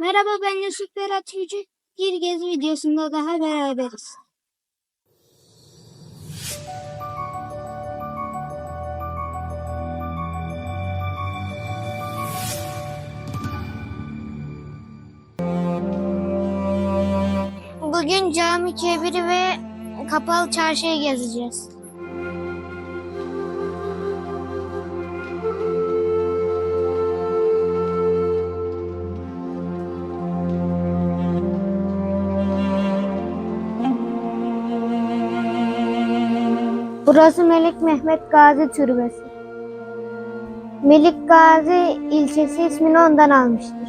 Merhaba ben Yusuf Berat Yüce. Bir gezi videosunda daha beraberiz. Bugün cami kebiri ve kapalı çarşıyı gezeceğiz. Burası Melik Mehmet Gazi Türbesi. Melik Gazi ilçesi ismini ondan almıştır.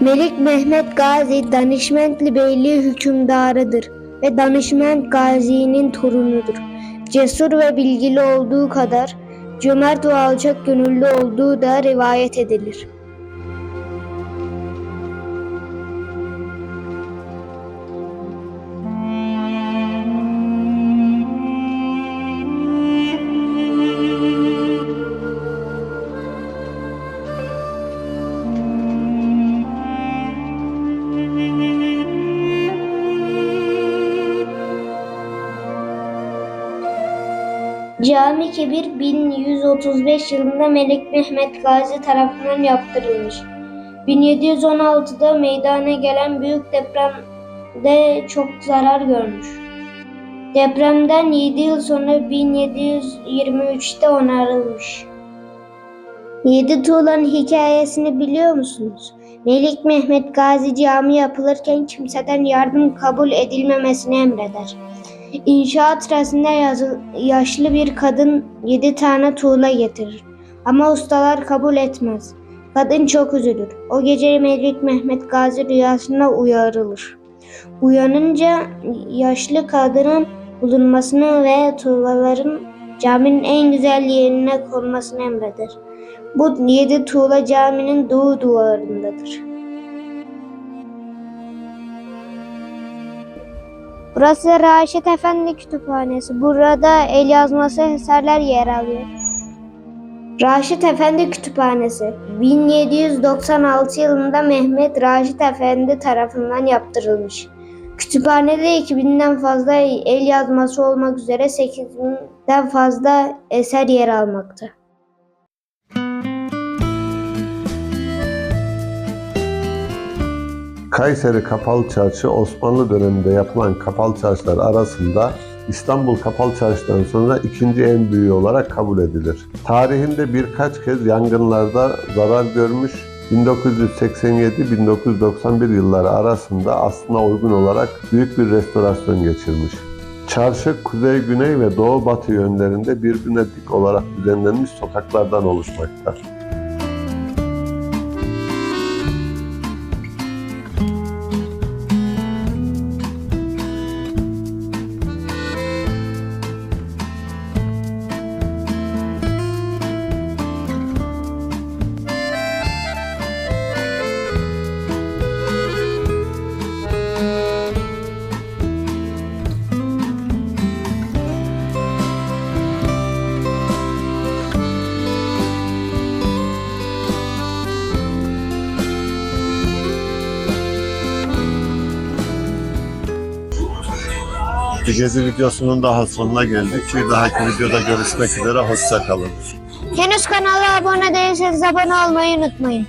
Melik Mehmet Gazi Danışmentli Beyliği hükümdarıdır ve Danışment Gazi'nin torunudur. Cesur ve bilgili olduğu kadar cömert ve alçak gönüllü olduğu da rivayet edilir. Cami Kebir 1135 yılında Melik Mehmet Gazi tarafından yaptırılmış. 1716'da meydana gelen büyük depremde çok zarar görmüş. Depremden 7 yıl sonra 1723'te onarılmış. Yedi Tuğla'nın hikayesini biliyor musunuz? Melik Mehmet Gazi Camii yapılırken kimseden yardım kabul edilmemesini emreder. İnşaat sırasında yaşlı bir kadın yedi tane tuğla getirir. Ama ustalar kabul etmez. Kadın çok üzülür. O gece Melik Mehmet Gazi rüyasında uyarılır. Uyanınca yaşlı kadının bulunmasını ve tuğlaların caminin en güzel yerine konmasını emreder. Bu yedi tuğla caminin doğu duvarındadır. Burası Raşit Efendi Kütüphanesi. Burada el yazması eserler yer alıyor. Raşit Efendi Kütüphanesi 1796 yılında Mehmet Raşit Efendi tarafından yaptırılmış. Kütüphanede 2000'den fazla el yazması olmak üzere 8000'den fazla eser yer almakta. Kayseri Kapalı Çarşı Osmanlı döneminde yapılan kapalı çarşılar arasında İstanbul Kapalı Çarşı'dan sonra ikinci en büyüğü olarak kabul edilir. Tarihinde birkaç kez yangınlarda zarar görmüş, 1987-1991 yılları arasında aslına uygun olarak büyük bir restorasyon geçirmiş. Çarşı kuzey, güney ve doğu batı yönlerinde birbirine dik olarak düzenlenmiş sokaklardan oluşmakta. Bir gezi videosunun daha sonuna geldik. Bir dahaki videoda görüşmek üzere. Hoşçakalın. Henüz kanala abone değilseniz abone olmayı unutmayın.